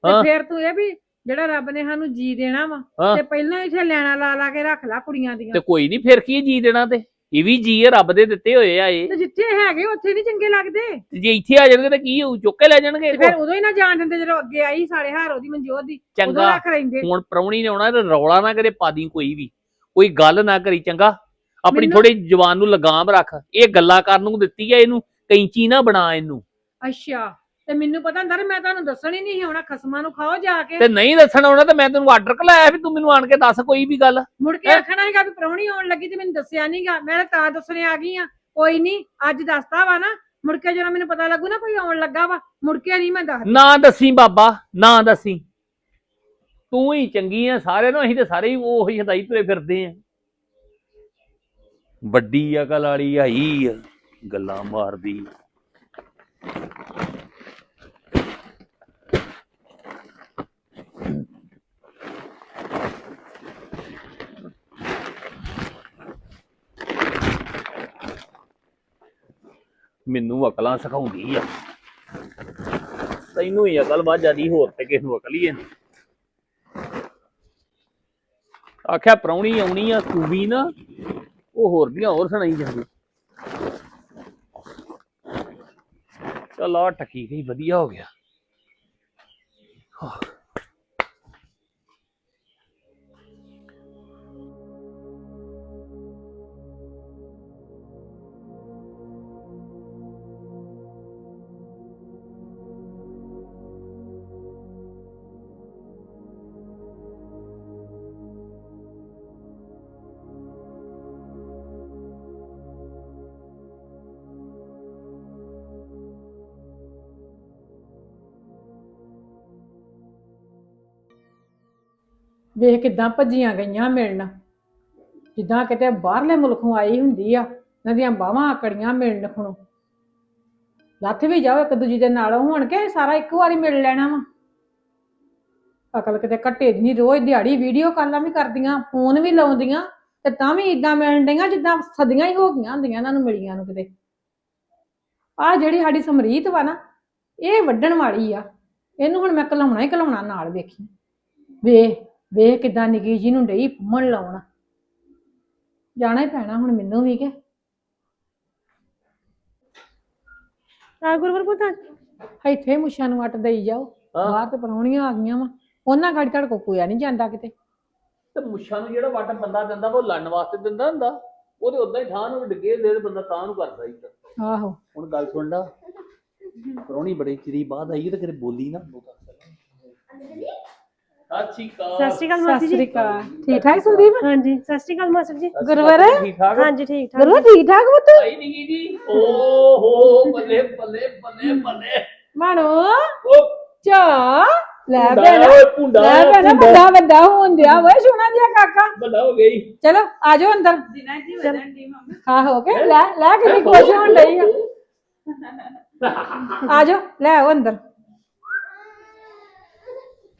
ਤੇ
ਹਾਂ।
ਫਿਰ ਤੂੰ ਇਹ ਵੀ ਜਿਹੜਾ ਰੱਬ ਨੇ ਸਾਨੂੰ ਜੀ ਦੇਣਾ ਵਾ
ਹਾਂ।
ਤੇ ਪਹਿਲਾਂ ਇੱਥੇ ਲੈਣਾ ਲਾ ਲਾ ਕੇ ਰੱਖ ਲਾ ਕੁੜੀਆਂ ਦੀਆਂ।
ਤੇ ਕੋਈ ਨਹੀਂ ਫਿਰ ਕੀ ਜੀ ਦੇਣਾ ਤੇ? ਇਹ ਵੀ ਜੀ ਹੈ ਰੱਬ ਦੇ ਦਿੱਤੇ ਹੋਏ ਆ ਇਹ।
ਤੇ ਜਿੱਥੇ ਹੈਗੇ ਉੱਥੇ ਨਹੀਂ ਚੰਗੇ ਲੱਗਦੇ।
ਤੇ ਜੇ ਇੱਥੇ ਆ ਜਾਣਗੇ ਤੇ ਕੀ ਹੋਊ? ਚੁੱਕ ਕੇ ਲੈ ਜਾਣਗੇ
ਤੇ ਫਿਰ ਉਦੋਂ ਹੀ ਨਾ ਜਾਣ ਦਿੰਦੇ ਜਦੋਂ ਅੱਗੇ ਆਈ ਸਾਲੇ ਹਾਰ ਉਹਦੀ ਮਨਜੋਤ ਦੀ ਉਦੋਂ
ਚੰਗਾ।
ਰੱਖ ਲੈਂਦੇ।
ਹੁਣ ਪ੍ਰਾਹੁਣੀ ਨੇ ਆਉਣਾ ਤੇ ਰੌਲਾ ਨਾ ਕਰੇ ਪਾਦੀ ਕੋਈ ਵੀ। ਕੋਈ ਗੱਲ ਨਾ ਕਰੀ ਚੰਗਾ। ਆਪਣੀ
ਮੈਨੂੰ-
ਥੋੜੀ ਜ਼ੁਬਾਨ ਨੂੰ ਲਗਾਮ ਰੱਖ। ਇਹ ਗੱਲਾਂ ਕਰਨ ਨੂੰ ਦਿੱਤੀ ਹੈ ਇਹਨੂੰ ਕੈਂਚੀ ਨਾ ਬਣਾ ਇਹਨੂੰ।
ਅੱਛਾ। ਤੇ ਮੈਨੂੰ ਪਤਾ ਹੁੰਦਾ ਮੈਂ ਤੁਹਾਨੂੰ ਦੱਸਣ ਹੀ ਨਹੀਂ ਆਉਣਾ ਖਸਮਾਂ ਨੂੰ ਖਾਓ ਜਾ ਕੇ।
ਤੇ ਨਹੀਂ ਦੱਸਣਾ ਆਉਣਾ ਤੇ ਮੈਂ ਤੈਨੂੰ ਆਰਡਰ ਕਲਾਇਆ ਵੀ ਤੂੰ ਮੈਨੂੰ ਆਣ ਕੇ ਦੱਸ ਕੋਈ ਵੀ ਗੱਲ।
ਮੁੜ ਕੇ? ਆਖਣਾ ਹੈਗਾ ਵੀ ਪ੍ਰਾਹੁਣੀ ਆਉਣ ਲੱਗੀ ਤੇ ਮੈਨੂੰ ਦੱਸਿਆ ਨਹੀਂਗਾ ਮੈਂ ਤਾਂ ਤਾਂ ਦੱਸਣੇ ਆ ਗਈ ਆ। ਕੋਈ ਨਹੀਂ ਅੱਜ ਦੱਸਤਾ ਵਾ ਨਾ। ਮੁੜ ਕੇ ਜਦੋਂ ਮੈਨੂੰ ਪਤਾ ਲੱਗੂ ਨਾ ਕੋਈ ਆਉਣ ਲੱਗਾ ਵਾ ਮੁੜ ਕੇ ਨਹੀਂ ਮੈਂ ਦੱਸਦੀ।
ਨਾ ਦੱਸੀ ਬਾਬਾ ਨਾ ਦੱਸੀ। ਤੂੰ ਹੀ ਚੰਗੀ ਆ ਸਾਰਿਆਂ ਨੂੰ ਅਸੀਂ ਤੇ ਸਾਰੇ ਹੀ ਉਹੀ ਹਦਾਈ ਤੁਰੇ ਫਿਰਦੇ ਆ। ਵੱਡੀ ਅਕਲ ਵਾਲੀ ਆਈ ਆ ਗੱਲਾਂ ਮਾਰਦੀ। ਮੈਨੂੰ ਅਕਲਾਂ ਸਿਖਾਉਂਦੀ ਆ। ਤੈਨੂੰ ਹੀ ਅਕਲ ਵਾ ਜਿਆਦੀ ਹੋਰ ਤੇ ਕਿਸ ਨੂੰ ਅਕਲ ਹੀ ਹੈ ਆਖਿਆ ਪ੍ਰਾਹੁਣੀ ਆਉਣੀ ਆ, ਤੂੰ ਵੀ ਨਾ, ਉਹ ਹੋਰ ਦੀਆਂ ਹੋਰ ਸੁਣਾਈ ਜਾਂਦੀ ਚਲ ਆ ਟੱਕੀ ਗਈ, ਵਧੀਆ ਹੋ ਗਿਆ।
ਵੇਖ ਕਿਦਾਂ ਭੱਜੀਆਂ ਗਈਆਂ ਮਿਲਣ। ਜਿੱਦਾਂ ਕਿਤੇ ਬਾਹਰਲੇ ਮੁਲਕੋਂ ਆਈ ਹੁੰਦੀ ਆ, ਇਹਨਾਂ ਦੀਆਂ ਬਾਹਾਂ ਆਕੜੀਆਂ ਮਿਲਣ ਖਣੋ। ਲੱਥ ਵੀ ਜਾਓ ਇੱਕ ਦੂਜੀ ਦੇ ਨਾਲ, ਹੋਣ ਕੇ ਸਾਰਾ ਇੱਕ ਵਾਰੀ ਮਿਲ ਲੈਣਾ ਵਾ। ਅਕਲ ਕਿਤੇ ਘੱਟੇ ਦੀ ਨਹੀਂ ਰੋਜ਼ ਦਿਹਾੜੀ ਵੀਡੀਓ ਕਾਲਾਂ ਵੀ ਕਰਦੀਆਂ, ਫੋਨ ਵੀ ਲਾਉਂਦੀਆਂ, ਤੇ ਤਾਂ ਵੀ ਇਦਾਂ ਮਿਲਣ ਡਈਆਂ, ਜਿੱਦਾਂ ਸਦੀਆਂ ਹੀ ਹੋ ਗਈਆਂ ਹੁੰਦੀਆਂ ਇਹਨਾਂ ਨੂੰ ਮਿਲੀਆਂ ਨੂੰ ਕਿਤੇ। ਆ ਜਿਹੜੀ ਸਾਡੀ ਸਮਰੀਤ ਵਾ ਨਾ, ਇਹ ਵੱਢਣ ਵਾਲੀ ਆ। ਇਹਨੂੰ ਹੁਣ ਮੈਂ ਘਲਾਉਣਾ ਹੀ ਘਲਾਉਣਾ ਨਾਲ ਵੇਖੀ। ਵੇ ਵੇਖ ਕਿਦਾਂ ਨਿੱਕੀ ਜੀ ਨੂੰ ਡਈ ਫੁੰਮਣ ਲਾਉਣਾ। ਜਾਣਾ ਹੀ ਪੈਣਾ ਹੁਣ ਮੈਨੂੰ ਵੀ ਕਿ।
ਆ ਗੁਰਵਰ ਪੁੱਤ।
ਇੱਥੇ ਮੁੱਛਾਂ ਨੂੰ ਵੱਟ ਦੇਈ ਜਾਓ।
ਹਾਂ।
ਬਾਹਰ ਤੇ ਪਰੌਣੀਆਂ ਆ ਗਈਆਂ ਵਾ। ਉਹਨਾਂ ਗਾੜੀ ਤੁਹਾਡੇ ਕੋਲ ਕੋਇਆ ਨਹੀਂ ਜਾਂਦਾ ਕਿਤੇ।
ਤੇ ਮੁੱਛਾਂ ਨੂੰ ਜਿਹੜਾ ਵੱਟ ਬੰਦਾ ਦਿੰਦਾ ਵਾ ਉਹ ਲੜਨ ਵਾਸਤੇ ਦਿੰਦਾ ਹੁੰਦਾ। ਉਹਦੇ ਉਦਾਂ ਹੀ ਥਾਂ ਨੂੰ ਡਿੱਗੇ ਦੇ ਤੇ ਬੰਦਾ ਤਾਂ ਨੂੰ ਕਰਦਾ ਹੀ।
ਆਹੋ।
ਹੁਣ ਗੱਲ ਸੁਣ ਲਾ। ਪ੍ਰਾਹੁਣੀ ਬੜੇ ਚਿਰੀ ਬਾਅਦ ਆਈ ਤੇ ਕਿਤੇ ਬੋਲੀ ਨਾ। ਸਤਿ ਸ਼੍ਰੀ ਅਕਾਲ
ਮਾਸੀ
ਸਤਿ
ਜੀ
ਸ੍ਰੀ ਅਕਾਲ। ਠੀਕ ਠਾਕ ਸੰਦੀਪ?
ਹਾਂਜੀ ਸਤਿ ਸ਼੍ਰੀ ਅਕਾਲ ਮਾਸਟਰ ਜੀ।
ਗੁਰਵਰ?
ਠੀਕ ਠਾਕ?
ਹਾਂਜੀ ਠੀਕ ਠਾਕ।
ਗੁਰਵਰ ਠੀਕ ਠਾਕ ਪੁੱਤ?
ਆਈ ਨਿੱਕੀ ਜੀ। ਓ ਹੋ ਬੱਲੇ ਬੱਲੇ ਬੱਲੇ ਬੱਲੇ।
ਮਾਣੋ
ਓ।
ਚਾ। ਲੈ
ਭੁੰਡਾ
ਭੈਣਾ
ਓਏ ਭੁੰਡਾ
ਲੈ ਭੈਣਾ
ਭੁੰਡਾ।
ਵੱਡਾ ਵੱਡਾ ਹੋਣ ਦਿਆ। ਓਏ ਸੋਹਣਾ ਜਿਹਾ ਕਾਕਾ।
ਵੱਡਾ ਹੋ ਗਈ
ਚਲੋ ਆ ਜਾਓ ਅੰਦਰ।
ਦਿਨਾਂ ਜੀ ਵਧਣ ਦੀ ਮੰਮੀ।
ਹਾਂ ਹੋ ਕੇ ਲੈ ਲੈ ਕਿੰਨੀ ਖੁਸ਼ ਹੋਣ ਡਈ ਆ। ਆ ਜਾਓ ਲੈ ਆਓ ਅੰਦਰ
ਲੈ ਲੈ ਇਹ ਤਾਂ ਕਰਦੀ ਲੱਗਦੀ ਹੱਥ ਮਿਟਾਉਂਦੀ ਉਹਦਾ ਹੁਣ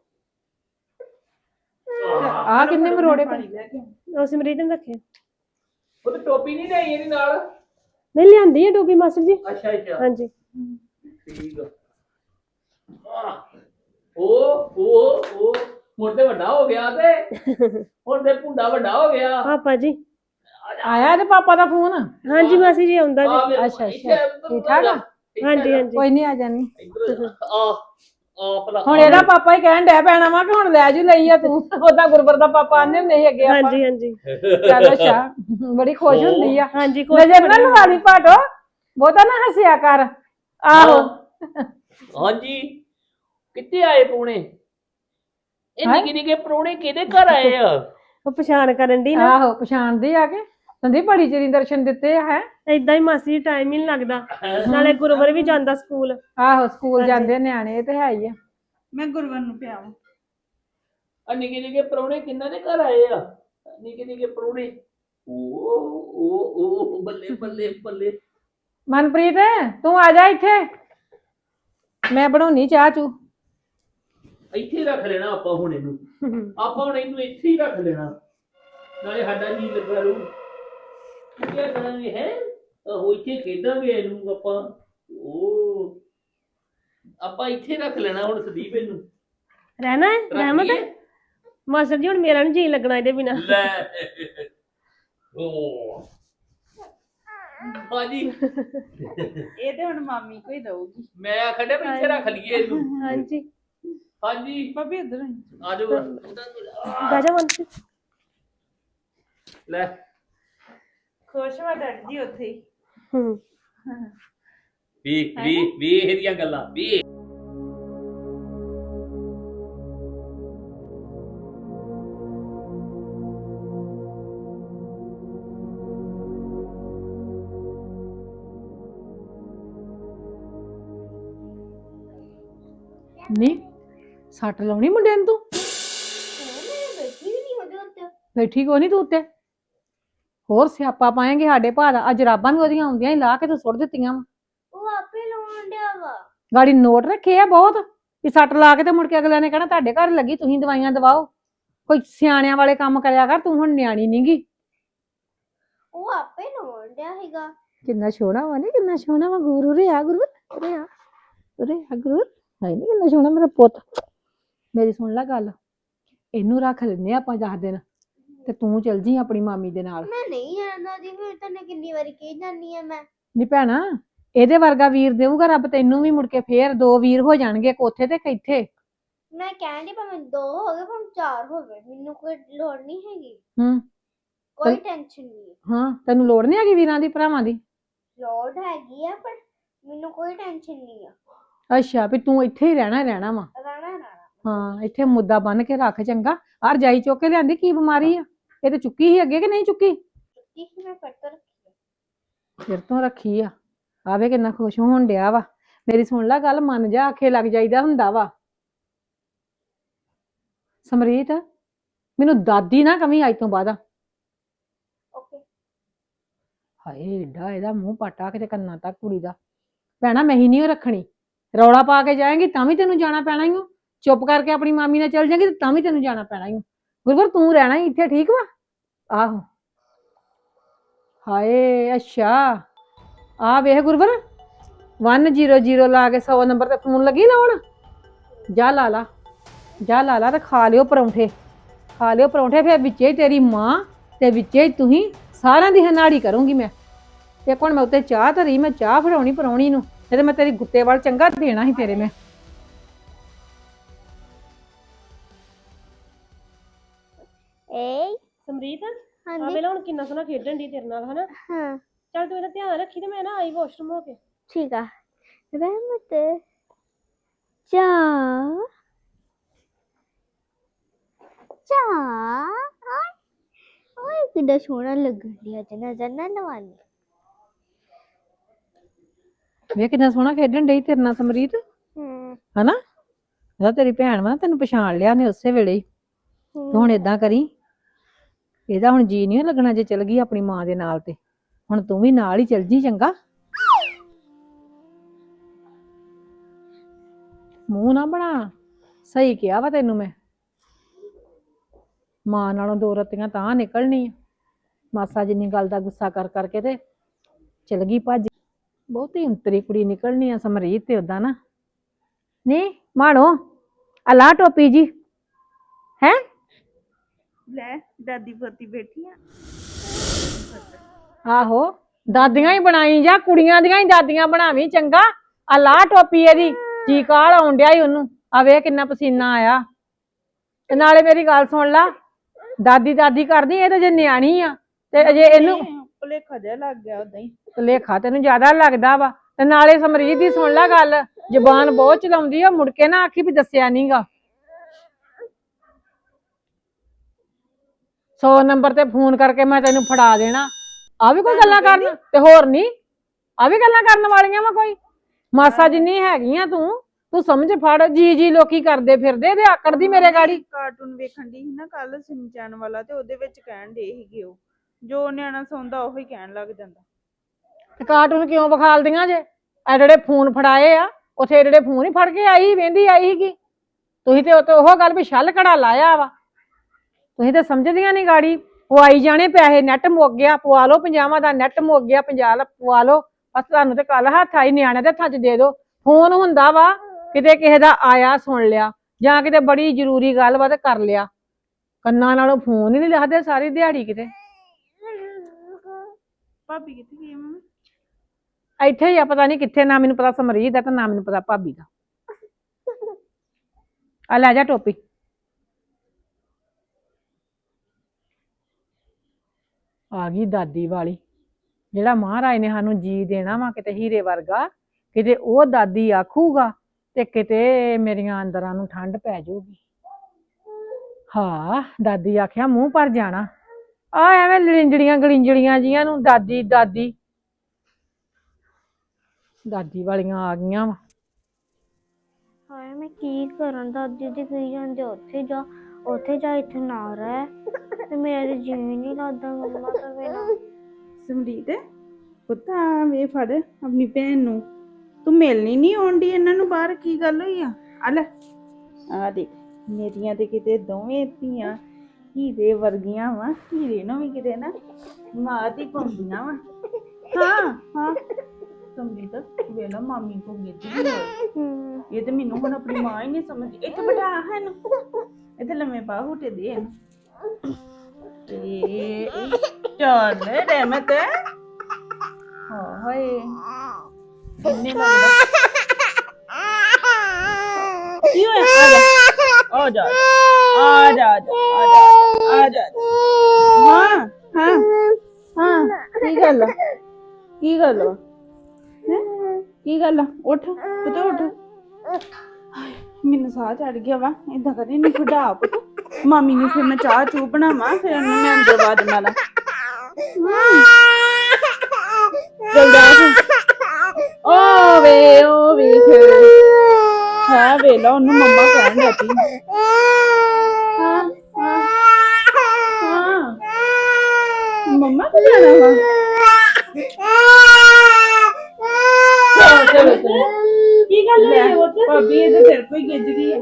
ਆ ਕਿੰਨੇ ਮਰੋੜੇ ਪਏ?
ਉਹ ਸਿਮਰਜੀਤ ਨੇ ਰੱਖੇ।
ਉਹ ਤੇ ਟੋਪੀ ਨਹੀਂ ਲਈ ਇਹਦੇ ਨਾਲ?
ਨਹੀਂ ਲਿਆਂਦੀ ਹੈ ਟੋਪੀ ਮਾਸਟਰ ਜੀ।
ਅੱਛਾ ਅੱਛਾ।
ਹਾਂਜੀ।
ਠੀਕ ਆ। ਆਹ, ਉਹ ਉਹ ਉਹ। ਹੁਣ ਤੇ ਵੱਡਾ ਹੋ ਗਿਆ ਤੇ। ਹੁਣ ਤੇ ਭੁੰਡਾ ਵੱਡਾ ਹੋ ਗਿਆ।
ਪਾਪਾ ਜੀ।
ਆਇਆ ਤੇ ਪਾਪਾ ਦਾ ਫੋਨ?
ਹਾਂਜੀ ਮਾਸੀ ਜੀ ਆਉਂਦਾ ਜੀ।
ਅੱਛਾ, ਅੱਛਾ। ਠੀਕ ਠਾਕ ਆ?
ਹਾਂਜੀ ਹਾਂਜੀ।
ਕੋਈ ਨਹੀਂ ਆ ਜਾਣੀ
ਆ। ਆ ਭਲਾ
ਹੁਣ ਇਹਦਾ ਪਾਪਾ ਹੀ ਕਹਿਣ ਡਿਆ ਪੈਣਾ ਵਾ ਕਿ ਹੁਣ ਲੈ ਜੂ ਲਈ ਆ ਤੂੰ। ਉਹਦਾ ਗੁਰਬਰ ਦਾ ਪਾਪਾ ਆਨੇ ਨਹੀਂ ਅੱਗੇ ਆਪਾਂ।
ਹਾਂਜੀ ਹਾਂਜੀ।
ਚੱਲ ਅੱਛਾ ਬੜੀ ਖੁਸ਼ ਹੁੰਦੀ ਆ।
ਹਾਂਜੀ ਕੋਈ
ਨਜ਼ਰ ਨਾ ਲਵਾ ਲਈ ਭਾਟੋ ਬਹੁਤਾ ਨਾ ਹੱਸਿਆ ਕਰ। ਆਹੋ।
ਹਾਂਜੀ। ਕਿੱਥੇ ਆਏ ਪਰੋਣੇ? ਇਹ? ਨਿੱਕੇ ਨਿੱਕੇ ਪਰੋਣੇ ਕਿਹਦੇ ਘਰ ਆਏ ਆ?
ਉਹ ਪਛਾਣ ਕਰਨ ਦੀ ਨਾ।
ਆਹੋ ਪਛਾਣਦੀ ਆ ਕੇ। ਸੰਦੀਪ ਬੜੀ ਚਿਰੀ ਦਰਸ਼ਨ ਦਿੱਤੇ ਹੈ?
ਏਦਾਂ ਹੀ ਮਾਸੀ ਟਾਈਮ ਹੀ ਨਹੀਂ ਲੱਗਦਾ। ਨਾਲੇ ਗੁਰਵਰ ਵੀ ਜਾਂਦਾ ਸਕੂਲ।
ਆਹੋ ਸਕੂਲ ਜਾਂਦੇ ਨਿਆਣੇ ਇਹ ਤੇ ਹੈ ਹੀ ਆ।
ਮੈਂ ਗੁਰਵਰ ਨੂੰ ਪਿਆਵਾਂ
ਆ ਨਿੱਕੇ ਨਿੱਕੇ ਪਰੋਣੇ ਕਿੰਨਾ ਦੇ ਘਰ ਆਏ ਆ? ਨਿੱਕੇ ਨਿੱਕੇ ਪਰੋਣੇ ਉਹ ਉਹ ਉਹ ਬੱਲੇ ਬੱਲੇ ਬੱਲੇ।
ਮਨਪ੍ਰੀਤ ਤੂੰ ਆ ਜਾ ਇੱਥੇ। ਮੈਂ ਬਣਾਉਣੀ ਚਾਹ ਚੂ।
ਇੱਥੇ ਹੀ ਰੱਖ ਲੈਣਾ ਆਪਾਂ ਹੁਣ ਇਹਨੂੰ। ਆਪਾਂ ਹੁਣ ਇਹਨੂੰ ਇੱਥੇ ਹੀ ਰੱਖ ਲੈਣਾ। ਨਾਲੇ ਸਾਡਾ ਜੀ ਲੱਗਾ ਰੂ ਕੀ ਕਰਾਂਗੇ ਹੈ? ਉਹ ਇੱਥੇ ਖੇਡਾਂਗੇ ਇਹਨੂੰ ਆਪਾਂ। ਉਹ ਆਪਾਂ ਇੱਥੇ ਰੱਖ ਲੈਣਾ ਹੁਣ ਸਦੀਪ ਇਹਨੂੰ।
ਰਹਿਣਾ ਹੈ? ਰਹਿਮਤ
ਲਈਏ?
ਮਾਸਟਰ ਜੀ ਹੁਣ ਮੇਰਾ ਨਹੀਂ ਜੀ ਲੱਗਣਾ ਇਹਦੇ ਬਿਨਾ।
ਲੈ। ਉਹ ਹਾਂਜੀ
ਇਹ ਤੇ ਹੁਣ ਮਾਮੀ ਕੋਈ ਦਊਗੀ।
ਮੈਂ ਵੀ ਇੱਥੇ ਰੱਖ ਲਈਏ ਇਹਨੂੰ।
ਹਾਂਜੀ।
ਹਾਂਜੀ।
ਭਾਬੀ ਉਧਰ
ਆ। ਜਾਓ।
ਬਹਿ ਜਾ
ਲੈ।
ਖੁਸ਼ ਵਾ ਡੈਡੀ ਜੀ ਉੱਥੇ ਹੀ।
ਹੂੰ।
ਵੀ ਵੀ ਵੀ ਇਹਦੀਆਂ ਗੱਲਾਂ ਵੀ
ਨਹੀਂ ਸੱਟ ਲਾਉਣੀ ਮੁੰਡੇ ਨੂੰ ਤੂੰ? ਬੈਠੀ ਕੋ ਨਹੀਂ ਤੂੰ ਉੱਤੇ? ਹੋਰ ਸਿਆਪਾ ਪਾਏਂਗੇ ਸਾਡੇ ਭਾ ਦਾ। ਅੱਜ ਰਾਬਾਂ ਵੀ ਉਹਦੀਆਂ ਆਉਂਦੀਆਂ ਹੀ ਲਾ ਕੇ ਤੂੰ ਸੁੱਟ ਦਿੱਤੀਆਂ ਵਾ।
ਉਹ ਆਪੇ ਲਾਉਣ ਡਿਆ ਵਾ।
ਗਾੜੀ ਨੋਟ ਰੱਖੇ ਆ ਬਹੁਤ। ਵੀ ਸੱਟ ਲਾ ਕੇ ਤੇ ਮੁੜ ਕੇ ਅਗਲਿਆਂ ਨੇ ਕਹਿਣਾ ਤੁਹਾਡੇ ਘਰ ਲੱਗੀ ਤੁਸੀਂ ਦਵਾਈਆਂ ਦਵਾਓ। ਕੋਈ ਸਿਆਣਿਆਂ ਵਾਲੇ ਕੰਮ ਕਰਿਆ ਕਰ ਤੂੰ ਹੁਣ ਨਿਆਣੀ ਨਹੀਂਗੀ
ਉਹ ਆਪੇ ਲਾਉਣ ਡਿਆ ਹੈਗਾ
ਕਿੰਨਾ ਸੋਹਣਾ ਵਾ ਨੀ ਕਿੰਨਾ ਸੋਹਣਾ ਵਾ। ਗੁਰੂ ਰੇ ਆ ਗੁਰੂ ਰੇ ਆ ਰੇ ਆ ਗੁਰੂ। ਹੈ ਨੀ ਕਿੰਨਾ ਸੋਹਣਾ ਮੇਰਾ ਪੁੱਤ। ਮੇਰੀ ਸੁਣ ਲੈ ਗੱਲ। ਇਹਨੂੰ ਰੱਖ ਲੈਨੇ ਆਪਾਂ ਦਸ ਦਿਨ। ਤੇ ਤੂੰ ਚਲ ਜੀ ਆਪਣੀ ਮਾਮੀ ਦੇ ਨਾਲ।
ਮੈਂ ਨਹੀਂ ਜਾਣਦਾ ਦੀ ਫਿਰ ਤੈਨੂੰ ਕਿੰਨੀ ਵਾਰੀ ਕਹੀ ਜਾਂਦੀ ਆ ਮੈਂ।
ਨੀ ਭੈਣਾ ਇਹਦੇ ਵਰਗਾ ਵੀਰ ਦੇਊਗਾ ਰੱਬ ਤੈਨੂੰ ਵੀ ਮੁੜ ਕੇ ਫੇਰ ਦੋ ਵੀਰ ਹੋ ਜਾਣਗੇ ਇੱਕ ਉੱਥੇ ਤੇ ਇੱਕ ਇੱਥੇ।
ਮੈਂ ਕਹਿੰਦੀ ਭਾਵੇਂ ਦੋ ਹੋ ਗਏ ਭਾਵੇਂ ਚਾਰ ਹੋਵੇ ਮੈਨੂੰ ਕੋਈ ਲੋੜ ਨਹੀਂ ਹੈਗੀ।
ਹੂੰ।
ਕੋਈ। ਟੈਨਸ਼ਨ ਨਹੀਂ
ਹਾਂ। ਤੈਨੂੰ ਲੋੜ ਨਹੀਂ ਹੈਗੀ ਵੀਰਾਂ ਦੀ ਭਰਾਵਾਂ ਦੀ?
ਲੋੜ ਹੈਗੀ ਆ ਪਰ ਮੈਨੂੰ ਕੋਈ ਟੈਨਸ਼ਨ ਨਹੀਂ ਆ।
ਅੱਛਾ ਵੀ ਤੂੰ ਇੱਥੇ ਹੀ ਰਹਿਣਾ ਹੀ ਰਹਿਣਾ ਵਾ।
ਰਾਣਾ ਰਾਣਾ
ਹਾਂ ਇੱਥੇ ਮੁੱਦਾ ਬੰਨ ਕੇ ਰੱਖ ਚੰਗਾ। ਆ ਰਜਾਈ ਚੁੱਕ ਕੇ ਲਿਆਂਦੀ ਕੀ ਬਿਮਾਰੀ ਆ? ਇਹ ਤੇ ਚੁੱਕੀ ਸੀ ਅੱਗੇ ਕਿ ਨਹੀਂ ਚੁੱਕੀ?
ਕੀ ਮੈਂ ਪੱਤਰ ਰੱਖੀ ਆ।
ਫਿਰ ਤੋਂ ਰੱਖੀ ਆ। ਆਵੇ ਕਿੰਨਾ ਖੁਸ਼ ਹੋਣ ਡਿਆ ਵਾ। ਮੇਰੀ ਸੁਣ ਲੈ ਗੱਲ ਮੰਨ ਜਾ ਆਖੇ ਲੱਗ ਜਾਈਦਾ ਹੁੰਦਾ ਵਾ। ਸਮਰੀਤ ਮੈਨੂੰ ਦਾਦੀ ਨਾ ਕਵੀ ਅੱਜ ਤੋਂ ਬਾਅਦ।
ਓਕੇ।
ਹਾਏ ਏਡਾ ਇਹਦਾ ਮੂੰਹ ਪਾਟਾ ਕਿਤੇ ਕੰਨਾਂ ਤੱਕ ਕੁੜੀ ਦਾ। ਭੈਣਾ ਮੈਂ ਹੀ ਨਹੀਂ ਉਹ ਰੱਖਣੀ। ਰੌਲਾ ਪਾ ਕੇ ਜਾਏਂਗੀ ਤਾਂ ਵੀ ਤੈਨੂੰ ਜਾਣਾ ਪੈਣਾ ਹੀ ਚੁੱਪ ਕਰਕੇ ਆਪਣੀ ਮਾਮੀ ਨਾਲ ਚੱਲ ਜਾਏਂਗੀ ਤਾਂ ਵੀ ਤੈਨੂੰ ਜਾਣਾ ਪੈਣਾ ਹੀ ਗੁਰਵਰ, ਤੂੰ ਰਹਿਣਾ ਹੀ ਇੱਥੇ, ਠੀਕ ਵਾ? ਆਹੋ। ਹਾਏ, ਅੱਛਾ। ਆ ਵੇਖ ਗੁਰਵਰ 100 ਲਾ ਕੇ 100 ਨੰਬਰ ਤੇ ਫੋਨ ਲੱਗੀ ਨਾ ਹੁਣ। ਜਾ ਲਾ ਲਾ, ਜਾ ਲਾ ਲਾ ਤੇ ਖਾ ਲਿਓ ਪਰੌਂਠੇ। ਖਾ ਲਿਓ ਪਰੌਂਠੇ, ਫਿਰ ਵਿੱਚੇ ਹੀ ਤੇਰੀ ਮਾਂ ਤੇ ਵਿੱਚੇ ਹੀ ਤੁਸੀਂ, ਸਾਰਿਆਂ ਦੀ ਹਨਾੜੀ ਕਰੂੰਗੀ ਮੈਂ। ਤੇ ਹੁਣ ਮੈਂ ਉੱਤੇ ਚਾਹ ਧਰੀ, ਮੈਂ ਚਾਹ ਫੜਾਉਣੀ ਪਰੌਣੀ ਨੂੰ, ਨਹੀਂ ਤੇ ਮੈਂ ਤੇਰੀ ਗੁੱਤੇ ਵਾਲ ਚੰਗਾ ਦੇਣਾ ਸੀ ਤੇਰੇ ਮੈਂ।
ਏ
ਸਮਰੀਤ ਆ
ਹਾਂਜੀ।
ਵੇਲਾ ਹੁਣ ਕਿੰਨਾ ਸੋਹਣਾ ਖੇਡਣ ਦੀ ਤੇਰੇ ਨਾਲ ਹਨਾ?
ਹਾਂ।
ਚੱਲ ਤੂੰ ਇਹਦਾ ਧਿਆਨ ਰੱਖੀ ਤੇ ਮੈਂ ਨਾ ਆਈ ਵਾਸ਼ਰੂਮ ਹੋ ਕੇ।
ਠੀਕ ਆ। ਰਹਿਮਤ ਚਾ ਚਾ ਆਏ। ਓਏ ਕਿੰਨਾ ਸੋਹਣਾ ਲੱਗਣ ਡਿਆ ਤੇ ਨਜ਼ਰ ਨਾ ਲਵਾਨੀ
ਵੇ ਕਿੰਨਾ ਸੋਹਣਾ ਖੇਡਣ ਡਈ ਤੇਰੇ ਨਾਲ ਸਮਰੀਤ।
ਹੂੰ।
ਹਨਾ? ਇਹਦਾ ਤੇਰੀ ਭੈਣ ਵਾ ਤੈਨੂੰ ਪਛਾਣ ਲਿਆ ਨੇ ਉਸੇ ਵੇਲੇ ਹੀ। ਤੂੰ ਹੁਣ ਇਦਾਂ ਕਰੀ। ਇਹਦਾ ਹੁਣ ਜੀ ਨਹੀਂ ਲੱਗਣਾ ਜੇ ਚਲ ਗਈ ਆਪਣੀ ਮਾਂ ਦੇ ਨਾਲ ਤੇ। ਹੁਣ ਤੂੰ ਵੀ ਨਾਲ ਹੀ ਚਲ ਜੀ ਚੰਗਾ। ਮੂੰਹ ਨਾ ਬਣਾ। ਸਹੀ ਕਿਹਾ ਵਾ ਤੈਨੂੰ ਮੈਂ। ਮਾਂ ਨਾਲੋਂ ਦੋ ਰਤੀਆਂ ਤਾਂ ਨਿਕਲਣੀ ਮਾਸਾ ਜਿੰਨੀ ਗੱਲ ਦਾ ਗੁੱਸਾ ਕਰ ਕਰਕੇ ਤੇ ਚਲ ਗਈ ਭੱਜ। ਬਹੁਤੀ ਅੰਤਰੀ ਕੁੜੀ ਨਿਕਲਣੀ ਆ ਸਮਰੀਤ ਤੇ ਉਦਾਂ ਨਾ। ਨਹੀਂ ਮਾਣੋ ਅਲਾ ਟੋਪੀ ਜੀ। ਹੈ?
ਲੈ ਦਾਦੀ ਪੋਤੀ ਬੈਠੀ ਆ
ਆਹੋ ਦਾਦੀਆਂ ਹੀ ਬਣਾਈ ਜਾ ਕੁੜੀਆਂ ਦੀਆਂ ਹੀ ਦਾਦੀਆਂ ਬਣਾਵੀਂ ਚੰਗਾ। ਆ ਲਾ ਟੋਪੀ ਇਹਦੀ ਜੀ ਕਾਲ ਆਉਣ ਡਿਆ ਈ ਉਹਨੂੰ। ਆ ਵੇਖ ਕਿੰਨਾ ਪਸੀਨਾ ਆਇਆ। ਤੇ ਨਾਲੇ ਮੇਰੀ ਗੱਲ ਸੁਣ ਲਾ ਦਾਦੀ ਦਾਦੀ ਕਰਦੀ ਇਹ ਤਾਂ ਜੇ ਨਿਆਣੀ ਆ ਤੇ ਅਜੇ ਇਹਨੂੰ
ਭੁਲੇਖਾ ਜਿਹਾ ਲੱਗ ਗਿਆ ਉਦਾਂ ਹੀ।
ਲੇਖਾ ਤੈਨੂੰ ਜ਼ਿਆਦਾ ਲੱਗਦਾ ਵਾ। ਤੇ ਨਾਲੇ ਸਮਰੀਤ ਦੀ ਸੁਣ ਲੈ ਗੱਲ ਜ਼ਬਾਨ ਬਹੁਤ ਚਲਾਉਂਦੀ ਆ ਮੁੜ ਕੇ ਨਾ ਆਖੀ ਵੀ ਦੱਸਿਆ ਨਹੀਂਗਾ 100 ਨੰਬਰ ਤੇ ਫੋਨ ਕਰਕੇ ਮੈਂ ਤੈਨੂੰ ਫੜਾ ਦੇਣਾ। ਆ ਵੀ ਕੋਈ ਗੱਲਾਂ ਕਰਨ? ਤੇ ਹੋਰ ਨਹੀਂ? ਆ ਵੀ ਗੱਲਾਂ ਕਰਨ ਵਾਲੀਆਂ ਵਾ ਕੋਈ? ਮਾਸਾ ਜਿੰਨੀ ਹੈਗੀਆਂ ਤੂੰ ਤੂੰ ਸਮਝ ਫੜ ਜੀ ਜੀ ਲੋਕੀ ਕਰਦੇ ਫਿਰਦੇ ਤੇ ਆਕੜਦੀ ਮੇਰੇ ਗਾੜੀ।
ਕਾਰਟੂਨ ਵੇਖਣ ਦੀ ਸੀ ਨਾ ਕੱਲ ਸਿੰਚਨ ਵਾਲਾ ਤੇ ਉਹਦੇ ਵਿੱਚ ਕਹਿਣ ਦੇ ਸੀਗੇ ਉਹ। ਜੋ ਨਿਆਣਾ ਸੌਂਦਾ ਉਹੀ ਕਹਿਣ ਲੱਗ ਜਾਂਦਾ।
ਤੇ ਕਾਰਟੂਨ ਕਿਉਂ ਵਿਖਾਲਦੀਆਂ ਜੇ? ਆ ਜਿਹੜੇ ਫੋਨ ਫੜਾਏ ਆ ਉਥੇ ਜਿਹੜੇ ਫੋਨ ਹੀ ਫੜ ਕੇ ਆਈ ਵੇਂਦੀ ਆਈ ਸੀਗੀ। ਤੁਸੀਂ ਤੇ ਉਹ ਤੇ ਉਹ ਗੱਲ ਵੀ ਛੱਲ ਘੜਾ ਲਾਇਆ ਵਾ। ਤੁਸੀਂ ਤੇ ਸਮਝਦੀਆਂ ਨਹੀਂ ਗਾੜੀ। ਪਵਾਈ ਜਾਣੇ ਪੈਸੇ ਨੈਟ ਮੁੱਕ ਗਿਆ ਪਵਾ ਲਓ ਪੰਜਾਵਾਂ ਦਾ ਨੈਟ ਮੁੱਕ ਗਿਆ 50 ਦਾ ਪਵਾ ਲਓ। ਬਸ ਤੁਹਾਨੂੰ ਤੇ ਕੱਲ ਹੱਥ ਆਈ ਨਿਆਣੇ ਦੇ ਹੱਥਾਂ 'ਚ ਦੇ ਦਿਓ। ਫੋਨ ਹੁੰਦਾ ਵਾ ਕਿਤੇ ਕਿਸੇ ਦਾ ਆਇਆ ਸੁਣ ਲਿਆ ਜਾਂ ਕਿਤੇ ਬੜੀ ਜ਼ਰੂਰੀ ਗੱਲ ਵਾ ਤੇ ਕਰ ਲਿਆ। ਕੰਨਾਂ ਨਾਲੋਂ ਫੋਨ ਹੀ ਨਹੀਂ ਲੱਗਦੇ ਸਾਰੀ ਦਿਹਾੜੀ ਕਿਤੇ।
ਭਾਬੀ ਕਿੱਥੇ ਗਈ ਮੰਮੀ?
ਇੱਥੇ ਹੀ ਆ ਪਤਾ ਨਹੀਂ ਕਿੱਥੇ ਨਾ ਮੈਨੂੰ ਪਤਾ ਸਮਰੀਤ ਦਾ ਤੇ ਨਾ ਮੈਨੂੰ ਪਤਾ ਭਾਬੀ ਦਾ। ਆ ਲੈ ਜਾ ਟੋਪੀ। ਆ ਗਈ ਦਾਦੀ ਵਾਲੀ। ਜਿਹੜਾ ਮਹਾਰਾਜ ਨੇ ਸਾਨੂੰ ਜੀ ਦੇਣਾ ਵਾ ਕਿਤੇ ਹੀਰੇ ਵਰਗਾ, ਕਿਤੇ ਉਹ ਦਾਦੀ ਆਖੂਗਾ ਤੇ ਕਿਤੇ ਮੇਰੀਆਂ ਅੰਦਰਾਂ ਨੂੰ ਠੰਡ ਪੈ ਜਾਊਗੀ। ਹਾਂ, ਦਾਦੀ ਆਖਿਆ, ਮੂੰਹ ਭਰ ਜਾਣਾ। ਆ ਐਵੇਂ ਲੜਿੰਜੜੀਆਂ ਗਲਿੰਜੜੀਆਂ ਜੀਆਂ ਨੂੰ ਦਾਦੀ ਦਾਦੀ। ਦਾਦੀ ਵਾਲੀਆਂ ਆ ਗਈਆਂ ਵਾ।
ਹਾਏ, ਮੈਂ ਕੀ ਕਰਾਂ? ਦਾਦੀ ਜੀ ਕਹੀ ਜਾਂਦੇ ਉੱਥੇ ਜਾ। ਉੱਥੇ ਜਾ ਇੱਥੇ ਨਾ ਰਹਿ। ਤੇ ਮੇਰਾ ਤੇ ਜੀ ਨਹੀਂ ਲੱਗਦਾ ਮੰਮਾ ਤੋਂ ਬਿਨਾਂ
ਸਮਰੀਤ ਪੁੱਤਾ ਵੇ ਫੜ ਆਪਣੀ ਭੈਣ ਨੂੰ। ਤੂੰ ਮਿਲਣੀ ਨਹੀਂ ਆਉਂਦੀ ਇਹਨਾਂ ਨੂੰ ਬਾਹਰ ਕੀ ਗੱਲ ਹੋਈ ਆ? ਆ ਲੈ। ਆ ਦੇਖ ਮੇਰੀਆਂ ਤੇ ਕਿਤੇ ਦੋਵੇਂ ਧੀਆਂ ਹੀਰੇ ਵਰਗੀਆਂ ਵਾ ਹੀਰੇ ਨੂੰ ਵੀ ਕਿਤੇ ਨਾ ਮਾਤ ਹੀ ਪਾਉਂਦੀਆਂ ਵਾ। ਹਾਂ ਹਾਂ। ਸਮਰੀਤ ਵੇਲਾ ਮਾਮੀ ਕੋ ਗਿੱਜੀ ਹੋਈ ਇਹ ਤੇ ਮੈਨੂੰ ਹੁਣ ਆਪਣੀ ਮਾਂ ਹੀ ਨਹੀਂ ਸਮਝਦੀ। ਇੱਥੇ ਬਿਠਾ ਹੈ ਨੂੰ ਇੱਥੇ ਲੰਮੇ ਪਾ ਹੁਟੇ ਦੇ ਇਹਨੂੰ ਤੇ ਚੱਲ ਰਹਿਮਤ। ਹਾਂ ਕਿੰਨੇ ਲੱਗਦਾ ਕੀ ਹੋਇਆ? ਆ ਜਾ। ਆ ਜਾ ਆ ਜਾ ਆ ਜਾ ਆ ਜਾ ਹਾਂ ਹਾਂ ਹਾਂ, ਕੀ ਗੱਲ ਆ? ਕੀ ਗੱਲ ਆ? ਕੀ ਗੱਲ ਆ? ਉੱਠ, ਪੁੱਤ ਉੱਠ। ਮੈਨੂੰ ਸਾਹ ਚੜ ਗਿਆ ਵਾ, ਏਦਾਂ ਕਰੀ ਨਹੀਂ ਖੁਦਾ ਪੁੱਤ। ਮਾਮੀ ਨੂੰ ਫਿਰ ਮੈਂ ਚਾਹ ਚੂ ਬਣਾਵਾਂ, ਫਿਰ ਉਹਨੂੰ ਮੈਂ ਅੰਦਰ ਬਾਦ ਮਾਲਾ ਜਲਦਾ ਓ ਵੇ ਓ ਵੇਖ ਹਾਂ ਵੇਲਾ ਉਹਨੂੰ ਮੰਮਾ ਕਹਿਣ ਲੱਗੀ। ਹਾਂ ਹਾਂ ਮੰਮਾ ਕੋ ਵਾ ਚਲੋ ਚਲੋ।
ਕੀ ਗੱਲ ਹੋਈ ਉਹ ਤੇ
ਭਾਬੀ ਇਹ ਤਾਂ ਤੇਰੇ ਕੋਈ ਗਿੱਜ ਗਈ ਹੈ।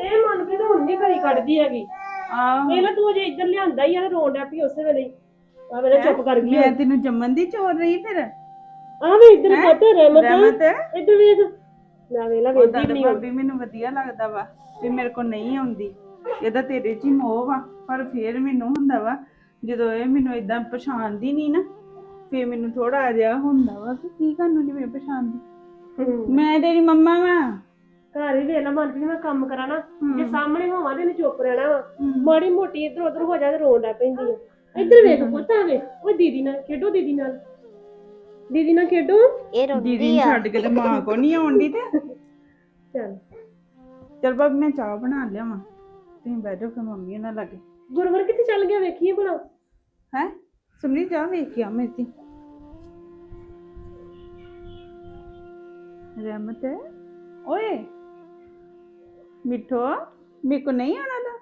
ਇਹ ਮਨ ਕੇ ਤਾਂ ਹੁਣ ਨਹੀਂ ਘੜੀ ਕੱਢਦੀ ਹੈਗੀ।
ਆਹ।
ਇਹ ਨਾ ਤੂੰ ਅਜੇ ਇੱਧਰ ਲਿਆਂਦਾ ਹੀ ਆ ਰੋਣ ਡਿਆ ਪਈ ਉਸੇ ਵੇਲੇ ਹੀ। ਆ ਵੇਲੇ ਚੁੱਪ ਕਰ ਗਈ
ਮੈਂ ਤੈਨੂੰ ਜੰਮਣ ਦੀ ਚੋਰ ਰਹੀ ਫਿਰ?
ਆ ਵੇ ਇੱਧਰ ਪੁੱਤ ਰਹਿਮਤ
ਰਹਿਮਤ
ਇੱਧਰ ਵੇਖ। ਨਾ ਵੇਲਾ
ਉਹਦਾ
ਵੇਖਦੀ
ਤਾਂ
ਨਹੀਂ
ਭਾਬੀ ਮੈਨੂੰ ਵਧੀਆ ਲੱਗਦਾ ਵਾ ਤੇ ਮੇਰੇ ਕੋਲ ਨਹੀਂ ਆਉਂਦੀ। ਇਹਦਾ ਤੇਰੇ 'ਚ ਹੀ ਮੋਹ ਵਾ ਪਰ ਫੇਰ ਮੈਨੂੰ ਹੁੰਦਾ ਵਾ ਜਦੋਂ ਇਹ ਮੈਨੂੰ ਇਦਾਂ ਪਛਾਣਦੀ ਨਹੀਂ ਨਾ ਫੇਰ ਮੈਨੂੰ ਥੋੜਾ ਜਿਹਾ ਹੁੰਦਾ ਵਾ ਕਿ ਕੀ ਕਰਨ ਨਹੀਂ ਮੈਨੂੰ ਪਛਾਣਦੀ। ਮੈਂ ਤੇਰੀ ਮੰਮਾ ਵਾ।
ਘਰ ਹੀ ਵੇਲਾ ਮਨ ਮੈਂ ਕੰਮ ਕਰਾਂ ਨਾ ਜੇ ਸਾਹਮਣੇ ਹੋਵਾਂ ਤੇ ਇਹਨੇ ਚੁੱਪ ਰਹਿਣਾ ਵਾ। ਮਾੜੀ ਮੋਟੀ ਇੱਧਰ ਉੱਧਰ ਹੋ ਜਾ ਤੇ ਰੋਣ ਲੱਗ ਪੈਂਦੀ ਆ। ਇੱਧਰ ਵੇਖ ਪੁੱਤ ਆ ਵੇ। ਉਹ ਦੀਦੀ ਨਾਲ ਖੇਡੋ ਦੀਦੀ ਨਾਲ। ਦੀਦੀ ਨਾਲ ਖੇਡੋ।
ਇਹ ਰੋਂਦੀ
ਦੀਦੀ ਨੂੰ ਛੱਡ ਕੇ ਤੇ ਮਾਂ ਕੋ ਨਹੀਂ ਆਉਂਦੀ ਤੇ।
ਚੱਲ।
ਚਲ ਭਾਬੀ ਮੈਂ ਚਾਹ ਬਣਾ ਲਿਆਵਾਂ। ਤੁਸੀਂ ਬਹਿ ਜਾਓ ਫਿਰ ਮੰਮੀ ਨਾਲ ਲੱਗੇ।
ਗੁਰਵਰ ਕਿੱਥੇ ਚੱਲ ਗਿਆ ਵੇਖੀਏ ਭਲਾ।
ਹੈ? ਸਮਰੀ ਜਾ ਵੇਖ ਕੇ ਆ ਮੇਰੀ। ਰਹਿਮਤ ਓਏ! ਮਿੱਠੋ ਮੇਰੇ ਕੋ ਨਹੀਂ ਆਣਾ ਦਾ